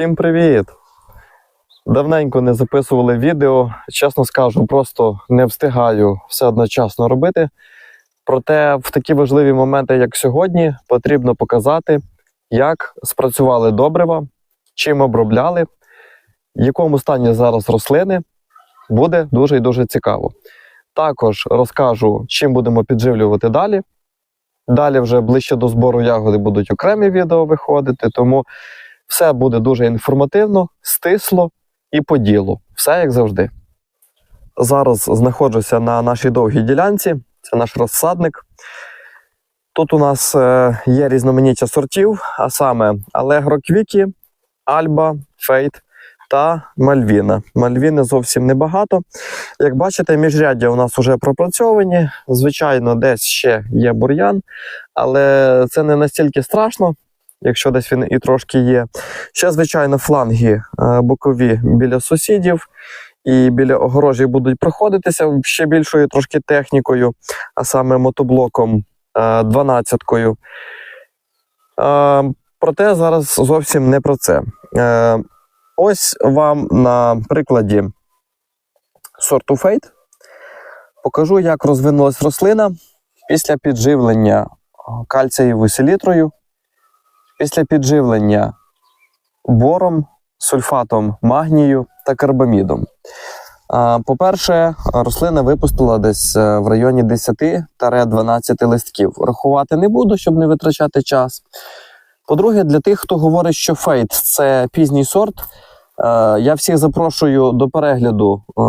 Всім привіт! Давненько не записували відео. Чесно скажу, просто не встигаю все одночасно робити. Проте в такі важливі моменти, як сьогодні, потрібно показати, як спрацювали добрива, чим обробляли, в якому стані зараз рослини. Буде дуже і дуже цікаво. Також розкажу, чим будемо підживлювати далі. Далі вже ближче до збору ягоди будуть окремі відео виходити, тому все буде дуже інформативно, стисло і по ділу. Все як завжди. Зараз знаходжуся на нашій довгій ділянці. Це наш розсадник. Тут у нас е, є різноманіття сортів, а саме Allegro Квікі, Альба, Фейт та Мальвіна. Мальвіни зовсім небагато. Як бачите, міжряддя у нас вже пропрацьовані. Звичайно, десь ще є бур'ян, але це не настільки страшно, якщо десь він і трошки є. Ще, звичайно, фланги е, бокові біля сусідів і біля огорожі будуть проходитися ще більшою трошки технікою, а саме мотоблоком 12-кою. Проте зараз зовсім не про це. Е, Ось вам на прикладі сорту Фейт покажу, як розвинулась рослина після підживлення кальцієвою селітрою, після підживлення бором, сульфатом магнію та карбамідом. По-перше, рослина випустила десь е, в районі 10-12 листків. Рахувати не буду, щоб не витрачати час. По-друге, для тих, хто говорить, що фейт це пізній сорт. е, Я всіх запрошую до перегляду е,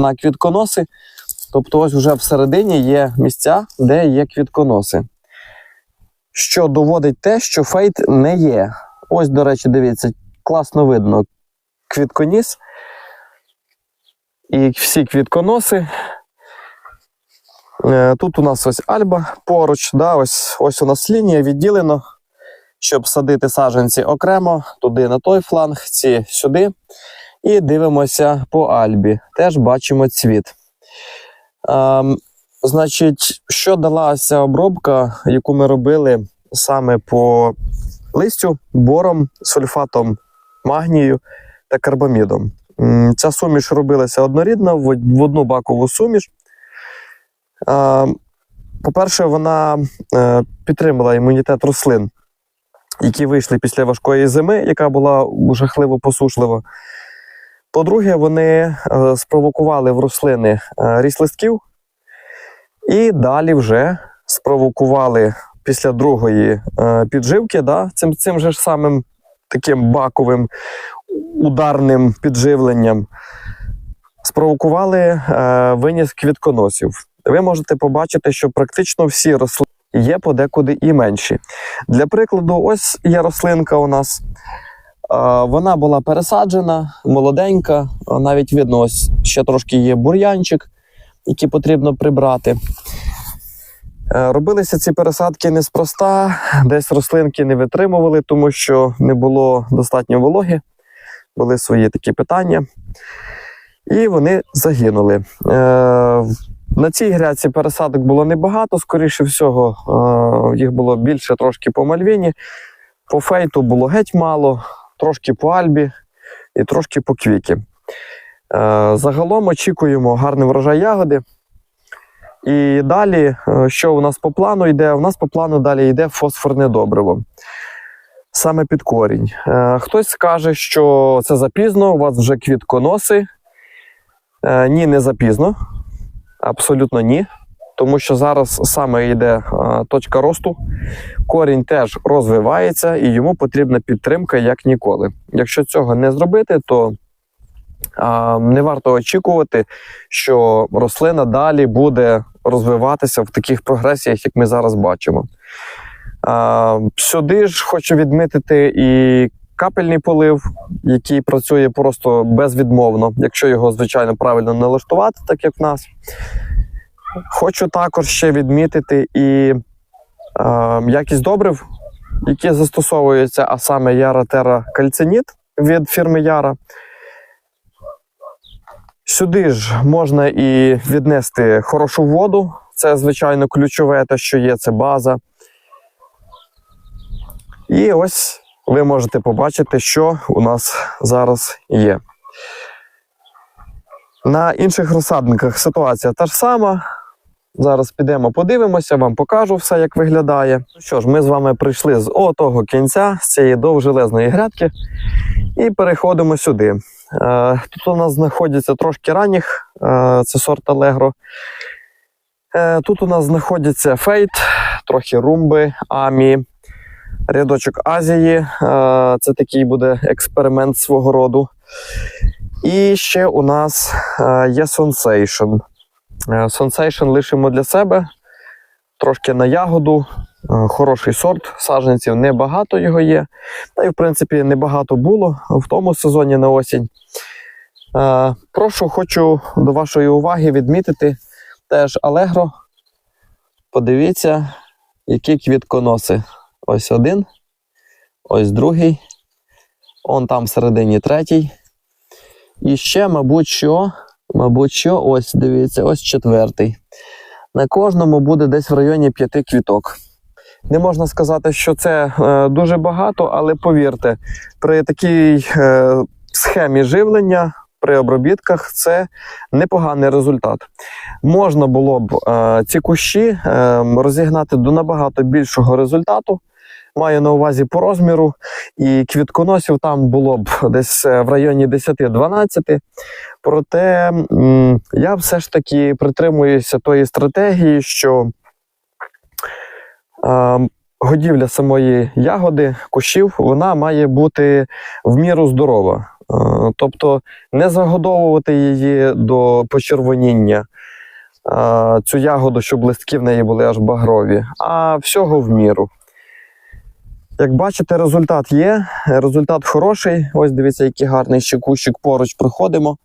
на квітконоси. Тобто, ось вже всередині є місця, де є квітконоси. Що доводить те, що фейт не є. Ось, до речі, дивіться, класно видно квітконіс. І всі квітконоси. Е, Тут у нас ось альба поруч. Да, ось, ось у нас лінія відділено, щоб садити саджанці окремо, туди на той фланг, ці сюди. І дивимося по альбі. Теж бачимо цвіт. Ем, значить, що далася обробка, яку ми робили саме по листю, бором, сульфатом магнію та карбамідом. Ця суміш робилася однорідно в одну бакову суміш. По-перше, вона е, підтримала імунітет рослин, які вийшли після важкої зими, яка була жахливо посушлива. По-друге, вони е, спровокували в рослини е, ріст листків, і далі вже спровокували після другої е, підживки, да, цим, цим же ж самим таким баковим ударним підживленням, спровокували е, виніс квітконосів. Ви можете побачити, що практично всі рослини є подекуди і менші. Для прикладу, ось є рослинка у нас. Е, Вона була пересаджена, молоденька, навіть видно, ось ще трошки є бур'янчик, який потрібно прибрати. Е, Робилися ці пересадки неспроста, десь рослинки не витримували, тому що не було достатньо вологи, були свої такі питання, і вони загинули. Е, На цій гряці пересадок було небагато, скоріше всього, е, їх було більше трошки по мальвіні. По фейту було геть мало, трошки по альбі і трошки по квікі. Е, Загалом очікуємо гарний врожай ягоди. І далі, е, що у нас по плану йде? У нас по плану далі йде фосфорне добриво. Саме під корінь. Е, Хтось скаже, що це запізно, у вас вже квітконоси. Ні, не запізно. Абсолютно ні. Тому що зараз саме йде точка росту. Корінь теж розвивається і йому потрібна підтримка як ніколи. Якщо цього не зробити, то не варто очікувати, що рослина далі буде розвиватися в таких прогресіях, як ми зараз бачимо. Сюди ж хочу відмітити і капельний полив, який працює просто безвідмовно, якщо його, звичайно, правильно налаштувати, так як в нас. Хочу також ще відмітити і е, якість добрив, які застосовуються, а саме Яра Терра Кальциніт від фірми Яра. Сюди ж можна і віднести хорошу воду. Це, звичайно, ключове, те, що є, це база. І ось ви можете побачити, що у нас зараз є. На інших розсадниках ситуація та ж сама. Зараз підемо, подивимося, вам покажу все, як виглядає. Ну що ж, ми з вами прийшли з отого кінця, з цієї довжелезної грядки, і переходимо сюди. Е, Тут у нас знаходяться трошки ранніх, е, це сорт Allegro. Е, Тут у нас знаходяться фейт, трохи румби, амі, рядочок Азії. Це такий буде експеримент свого роду. І ще у нас є Sensation. Sensation лишимо для себе. Трошки на ягоду. Е, Хороший сорт саджанців, небагато його є. Та й, в принципі, небагато було в тому сезоні на осінь. Е, Прошу, хочу до вашої уваги відмітити теж Allegro. Подивіться, які квітконоси. Ось один, ось другий, он там всередині третій. І ще, мабуть, що, мабуть, що, ось дивіться, ось четвертий. На кожному буде десь в районі п'яти квіток. Не можна сказати, що це е, дуже багато, але повірте, при такій е, схемі живлення, при обробітках, це непоганий результат. Можна було б е, ці кущі е, розігнати до набагато більшого результату. Маю на увазі по розміру, і квітконосів там було б десь е, в районі 10-12. Проте я все ж таки притримуюся тої стратегії, що годівля самої ягоди, кущів, вона має бути в міру здорова. Тобто не загодовувати її до почервоніння, цю ягоду, щоб листки в неї були аж багрові, а всього в міру. Як бачите, результат є. Результат хороший. Ось дивіться, який гарний ще кущик поруч проходимо.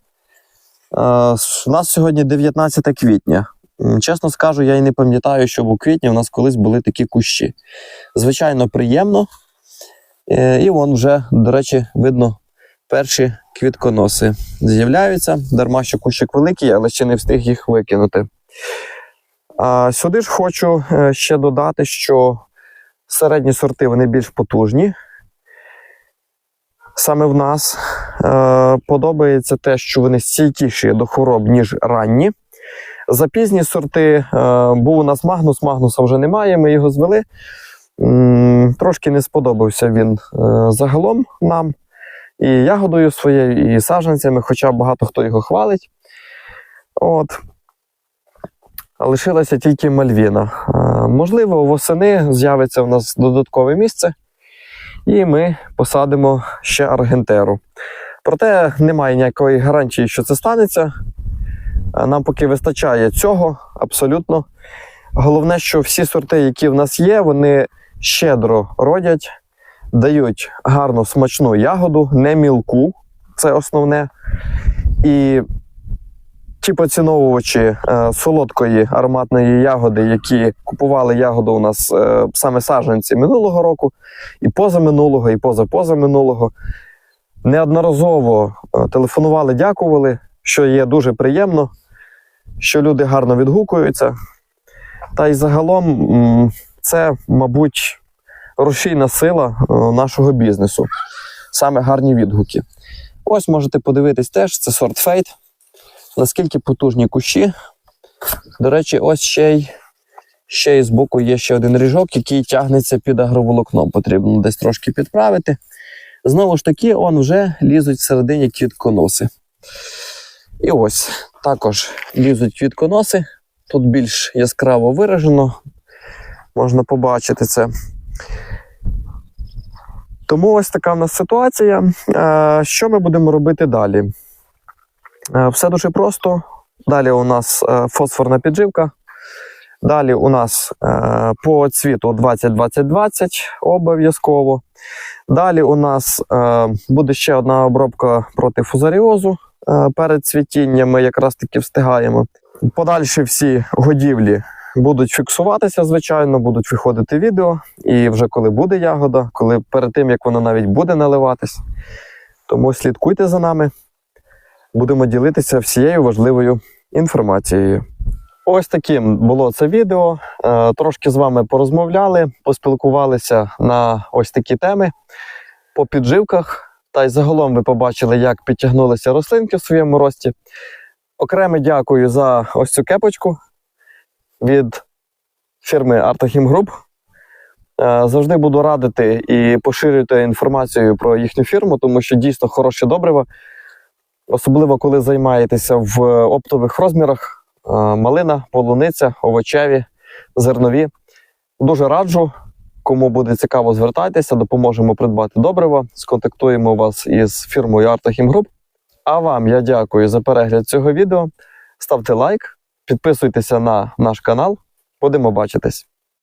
У нас сьогодні 19 квітня. Чесно скажу, я і не пам'ятаю, щоб у квітні у нас колись були такі кущі. Звичайно, приємно. Е, І вон вже, до речі, видно перші квітконоси з'являються. Дарма що кущик великий, але ще не встиг їх викинути. А сюди ж хочу е, ще додати, що середні сорти вони більш потужні. Саме в нас е, подобається те, що вони стійкіші до хвороб, ніж ранні. За пізні сорти е, був у нас Магнус, Магнуса вже немає, ми його звели. Трошки не сподобався він е, загалом нам і ягодою своєю, і саджанцями, хоча багато хто його хвалить. От. Лишилася тільки Мальвіна. Е, Можливо, восени з'явиться в нас додаткове місце, і ми посадимо ще аргентеру. Проте немає ніякої гарантії, що це станеться. Е, Нам поки вистачає цього абсолютно. Головне, що всі сорти, які в нас є, вони щедро родять, дають гарну смачну ягоду, не мілку. Це основне. І ті поціновувачі е, солодкої ароматної ягоди, які купували ягоду у нас е, саме саджанці минулого року, і позаминулого, і позапозаминулого, неодноразово е, телефонували, дякували, що є дуже приємно, що люди гарно відгукуються. Та й загалом це, мабуть, рушійна сила е, нашого бізнесу. Саме гарні відгуки. Ось можете подивитись теж, це сорт фейт. Наскільки потужні кущі. До речі, ось ще й, ще й збоку є ще один ріжок, який тягнеться під агроволокном. Потрібно десь трошки підправити. Знову ж таки, он вже лізуть всередині квітконоси. І ось також лізуть квітконоси. Тут більш яскраво виражено, можна побачити це. Тому ось така в нас ситуація. Е, Що ми будемо робити далі? Е, Все дуже просто. Далі у нас е, фосфорна підживка. Далі у нас е, по цвіту 20-20-20 обов'язково. Далі у нас е, буде ще одна обробка проти фузаріозу е, перед цвітінням. Ми якраз таки встигаємо. Подальші всі годівлі будуть фіксуватися, звичайно, будуть виходити відео. І вже коли буде ягода, коли перед тим як вона навіть буде наливатись. Тому слідкуйте за нами. Будемо ділитися всією важливою інформацією. Ось таким було це відео. Е, Трошки з вами порозмовляли, поспілкувалися на ось такі теми. по підживках. Та й загалом ви побачили, як підтягнулися рослинки в своєму рості. Окремо дякую за ось цю кепочку від фірми Artochim Group. Е, Завжди буду радити і поширювати інформацію про їхню фірму, тому що дійсно хороше добриво. Особливо коли займаєтеся в оптових розмірах: малина, полуниця, овочеві, зернові. Дуже раджу. Кому буде цікаво, звертайтеся, допоможемо придбати добриво. Сконтактуємо вас із фірмою Artochim Group. А вам я дякую за перегляд цього відео. Ставте лайк, підписуйтеся на наш канал. Будемо бачитись.